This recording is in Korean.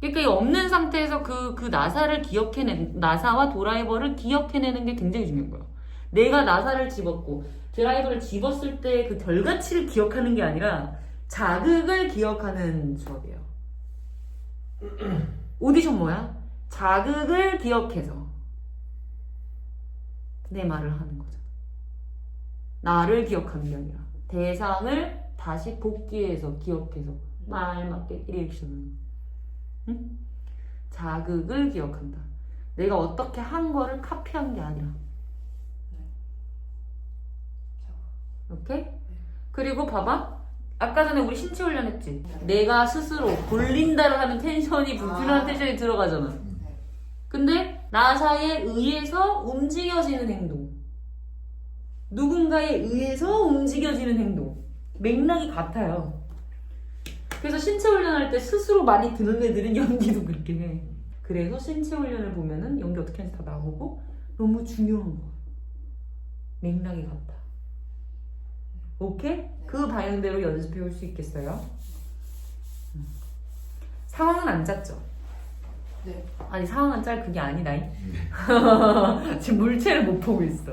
그러니까 이 없는 상태에서 그, 그 나사를 기억해낸, 나사와 드라이버를 기억해내는 게 굉장히 중요한 거야. 내가 나사를 집었고, 드라이버를 집었을 때 그 결과치를 기억하는 게 아니라 자극을 기억하는 수업이에요. 오디션 뭐야? 자극을 기억해서 내 말을 하는 거죠. 나를 기억하는 게 아니라 대상을 다시 복귀해서 기억해서 말 맞게 리액션을 응? 자극을 기억한다. 내가 어떻게 한 거를 카피한 게 아니라 오케이? 그리고 봐봐. 아까 전에 우리 신체 훈련했지. 내가 스스로 돌린다를 하면 텐션이 불필요한 아. 텐션이 들어가잖아. 네. 근데 나사에 의해서 움직여지는 행동. 누군가에 의해서 움직여지는 행동. 맥락이 같아요. 그래서 신체 훈련할 때 스스로 많이 드는 애들은 연기도 그렇게 해. 그래서 신체 훈련을 보면은 연기 어떻게 하는지 다 나오고 너무 중요한 거야. 맥락이 같아. 오케이? 그 방향대로 연습해 올 수 있겠어요? 음. 상황은 안 짰죠? 네. 아니 상황은 짤 그게 아니다잉 지금 물체를 못 보고 있어